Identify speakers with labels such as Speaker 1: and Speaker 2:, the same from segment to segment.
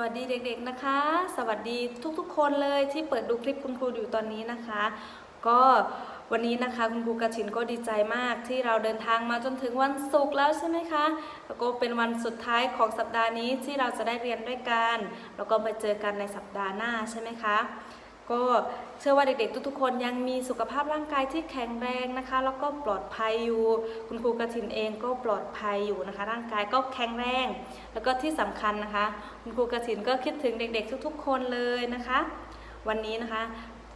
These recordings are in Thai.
Speaker 1: วัสดีเด็กๆนะคะ สวัสดีทุกๆ คนเลยที่เปิดดูคลิปคุณครูอยู่ตอนนี้นะคะ ก็วันนี้นะคะคุณครูกระชินก็ดีใจมากที่เราเดินทางมาจนถึงวันศุกร์แล้วใช่ไหมคะแล้วก็เป็นวันสุดท้ายของสัปดาห์นี้ที่เราจะได้เรียนด้วยกัน แล้วก็ไปเจอกันในสัปดาห์หน้าใช่ไหมคะ ก็เชื่อว่าเด็กๆ ทุกๆ คนยังมีสุขภาพร่างกายที่แข็งแรงนะคะ แล้วก็ปลอดภัยอยู่ คุณครูกระถินเองก็ปลอดภัยอยู่นะคะ ร่างกายก็แข็งแรง แล้วก็ที่สำคัญนะคะ คุณครูกระถินก็คิดถึงเด็ก ๆ ทุก ๆ คนเลยนะคะ วันนี้นะคะ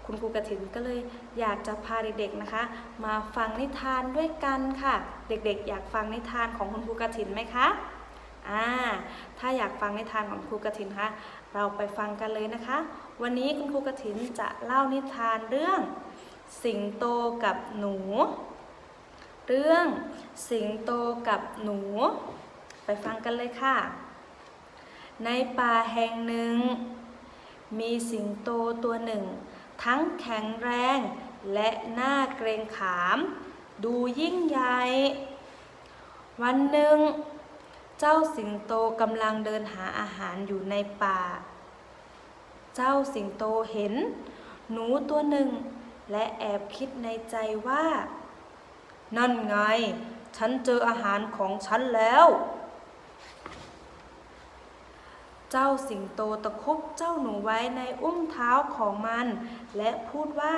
Speaker 1: คุณครูกระถินก็เลยอยากจะพาเด็กๆนะคะ มาฟังนิทานด้วยกันค่ะ เด็กๆ อยากฟังนิทานของคุณครูกระถินไหมคะ อ่าถ้าอยากฟังนิทานของครูกระถินคะเราไปฟังกันเลยนะคะ วันนี้คุณครูกระถินจะเล่านิทานเรื่อง สิงโตกับหนู เรื่องสิงโตกับหนู ไปฟังกันเลยค่ะ ในป่าแห่งหนึ่ง มีสิงโตตัวหนึ่ง ทั้งแข็งแรงและหน่าเกรงขาม ดูยิ่งใหญ่ วันหนึ่ง เจ้าสิงโตกำลังเดินหาอาหารอยู่ในป่า เจ้าสิงโตเห็น หนูตัวหนึ่ง และแอบคิดในใจว่า นั่นไง ฉันเจออาหารของฉันแล้ว เจ้าสิงโตตะคุบเจ้าหนูไว้ในอุ้งเท้าของมัน และพูดว่า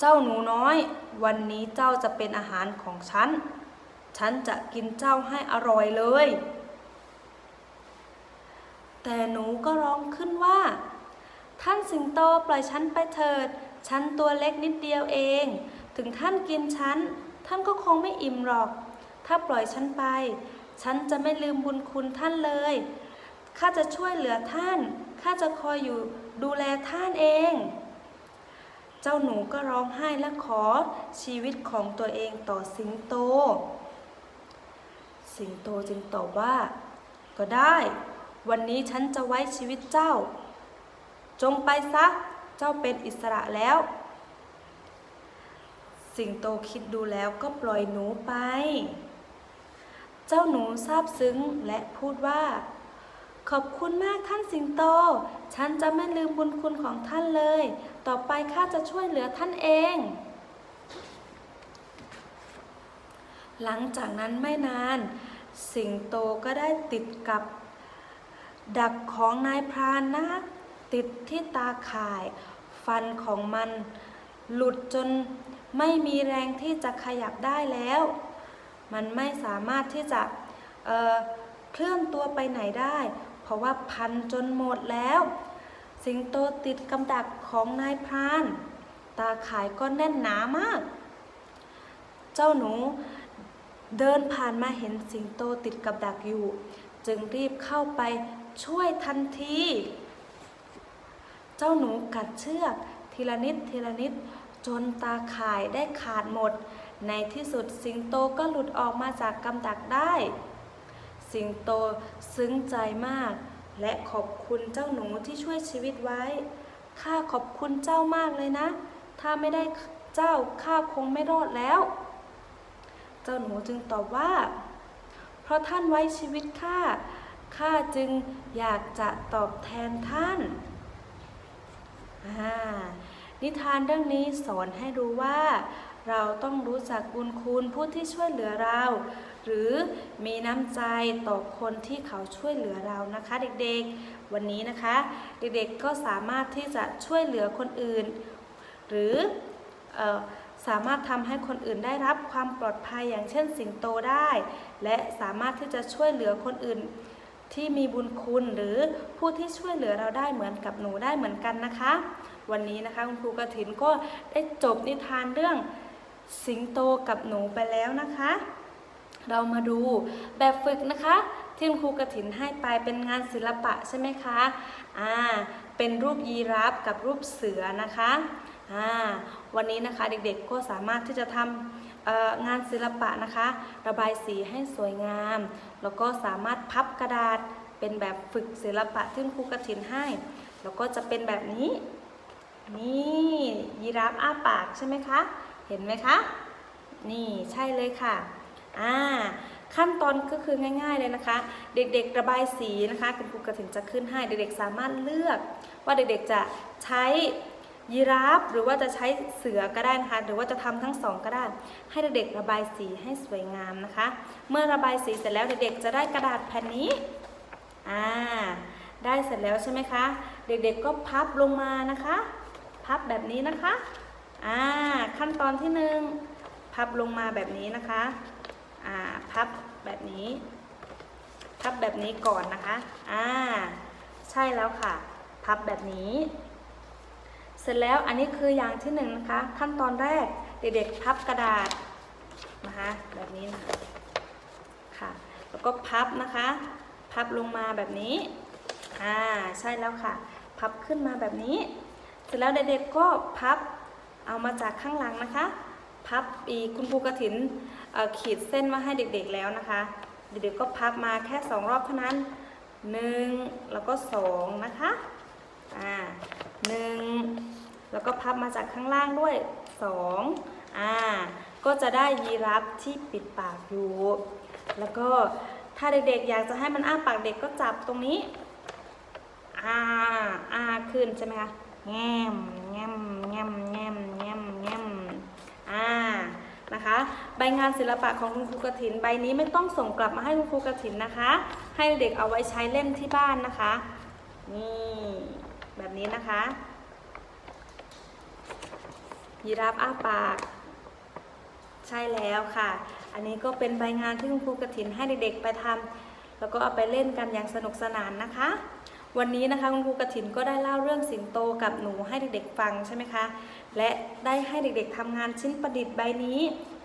Speaker 1: เจ้าหนูน้อย วันนี้เจ้าจะเป็นอาหารของฉัน ฉันจะกินเจ้าให้อร่อยเลย แต่หนูก็ร้องขึ้นว่า ท่านสิงโตปล่อยฉันไปเถิด ฉันตัวเล็กนิดเดียวเอง ถึงท่านกินฉัน ท่านก็คงไม่อิ่มหรอก ถ้าปล่อยฉันไป ฉันจะไม่ลืมบุญคุณท่านเลย ข้าจะช่วยเหลือท่าน ข้าจะคอยอยู่ดูแลท่านเองเจ้าหนูก็ร้องไห้และขอชีวิตของตัวเองต่อสิงโต สิงโตจึงตอบว่า ก็ได้ วันนี้ฉันจะไว้ชีวิตเจ้า จงไปซะ เจ้าเป็นอิสระแล้ว สิงโตคิดดูแล้วก็ปล่อยหนูไป เจ้าหนูซาบซึ้งและพูดว่า ขอบคุณมากท่านสิงโต ฉันจะไม่ลืมบุญคุณของท่านเลย ต่อไปข้าจะช่วยเหลือท่านเองหลังจากนั้นไม่นาน สิงโตก็ได้ติดกับ ดักของนายพรานนะติดที่ตาข่าย ฟันของมันหลุดจนไม่มีแรงที่จะขยับได้แล้ว มันไม่สามารถที่จะเเคลื่อนตัวไปไหนได้ เพราะว่าพันจนหมดแล้ว สิงโตติดกำดักของนายพราน ตาข่ายก็แน่นหนามาก เจ้าหนู เดินผ่านมาเห็นสิงโตติดกับดักอยู่ จึงรีบเข้าไปช่วยทันที เจ้าหนูกัดเชือกทีละนิดทีละนิดจนตาข่ายได้ขาดหมด ในที่สุดสิงโตก็หลุดออกมาจากกำดักได้ สิงโตซึ้งใจมาก และขอบคุณเจ้าหนูที่ช่วยชีวิตไว้ ข้าขอบคุณเจ้ามากเลยนะ ถ้าไม่ได้เจ้าข้าคงไม่รอดแล้ว เจ้าหนูจึงตอบว่า เพราะท่านไว้ชีวิตข้า ข้าจึงอยากจะตอบแทนท่านานิทานเรื่องนี้สอนให้รู้ว่า เราต้องรู้จักบุญคุณผู้ที่ช่วยเหลือเรา หรือมีน้ำใจต่อคนที่เขาช่วยเหลือเรานะคะเด็กๆ วันนี้นะคะ เด็กๆก็สามารถที่จะช่วยเหลือคนอื่น หรืออ สามารถทำให้คนอื่นได้รับความปลอดภัยอย่างเช่นสิงโตได้ และสามารถที่จะช่วยเหลือคนอื่นที่มีบุญคุณหรือผู้ที่ช่วยเหลือเราได้เหมือนกับหนูได้เหมือนกันนะคะ วันนี้นะคะคุณครูกระถินก็ได้จบนิทานเรื่องสิงโตกับหนูไปแล้วนะคะ เรามาดูแบบฝึกนะคะ ที่คุณครูกระถินให้ไปเป็นงานศิลปะใช่ไหมคะอ่าเป็นรูปยีราฟกับรูปเสือนะคะอ่า วันนี้นะคะเด็กๆก็สามารถที่จะทำงานศิลปะนะคะ ระบายสีให้สวยงาม แล้วก็สามารถพับกระดาษเป็นแบบฝึกศิลปะที่คุณครูกระถินให้ แล้วก็จะเป็นแบบนี้ นี่ยีราฟอ้าปากใช่ไหมคะ เห็นไหมคะ นี่ใช่เลยค่ะอ่าขั้นตอนก็คือง่าย ๆเลยนะคะ เด็กๆระบายสีนะคะคุณครูกระถินจะขึ้นให้เด็กๆสามารถเลือก ว่าเด็กๆจะใช้ ยีราฟหรือว่าจะใช้เสือก็ได้นะคะ หรือว่าจะทำทั้งสองก็ได้ ให้เด็กๆระบายสีให้สวยงามนะคะ เมื่อระบายสีเสร็จแล้วเด็กๆจะได้กระดาษแผ่นนี้อ่าได้เสร็จแล้วใช่ไหมคะ เด็กๆก็พับลงมานะคะ พับแบบนี้นะคะอ่าขั้นตอนที่หนึ่งพับลงมาแบบนี้นะคะอ่าพับแบบนี้ พับแบบนี้ก่อนนะคะอ่าใช่แล้วค่ะ พับแบบนี้ เสร็จแล้วอันนี้คืออย่างที่หนึ่งนะคะ ขั้นตอนแรกเด็กๆพับกระดาษนะคะแบบนี้นะคะค่ะแล้วก็พับนะคะ พับลงมาแบบนี้อ่าใช่แล้วค่ะ พับขึ้นมาแบบนี้ เสร็จแล้วเด็กๆก็พับเอามาจากข้างหลังนะคะ พับอีกคุณครูกระถินเขีดเส้นมาให้เด็กๆแล้วนะคะ เด็กๆก็พับมาแค่สองรอบเท่านั้นหนึ่งแล้วก็สองนะคะอ่า หนึ่งแล้วก็พับมาจากข้างล่างด้วยสองอ่าก็จะได้ยีราฟที่ปิดปากอยู่ แล้วก็ถ้าเด็กๆ อยากจะให้มันอ้าปากเด็กก็จับตรงนี้อ่าอ่าขึ้นใช่ไหมคะแง้มแง้มแง้มแง้มแง้มแง้มอ่านะคะ ใบงานศิลปะของคุณครูกระถินใบนี้ไม่ต้องส่งกลับมาให้คุณครูกระถินนะคะ ให้เด็กเอาไว้ใช้เล่นที่บ้านนะคะ นี่ แบบนี้นะคะยีราฟอ้าปาก ใช่แล้วค่ะ อันนี้ก็เป็นใบงานที่คุณครูกระถินให้เด็กๆไปทำแล้วก็เอาไปเล่นกันอย่างสนุกสนานนะคะ วันนี้นะคะคุณครูกระถินก็ได้เล่าเรื่องสิงโตกับหนูให้เด็กๆฟังใช่ไหมคะ และได้ให้เด็กๆทำงานชิ้นประดิษฐ์ใบนี้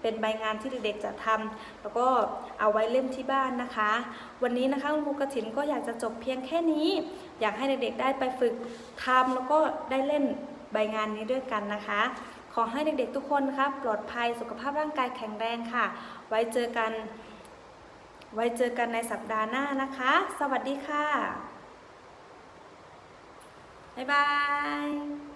Speaker 1: เป็นใบงานที่เด็กๆจะทำแล้วก็เอาไว้เล่นที่บ้านนะคะ วันนี้นะคะคุณครูกระถินก็อยากจะจบเพียงแค่นี้ อยากให้เด็กๆได้ไปฝึกทำแล้วก็ได้เล่นใบงานนี้ด้วยกันนะคะ ขอให้เด็กๆทุกคนนะคะปลอดภัยสุขภาพร่างกายแข็งแรงค่ะ ไว้เจอกัน ไว้เจอกันในสัปดาห์หน้านะคะ สวัสดีค่ะ บ๊ายบาย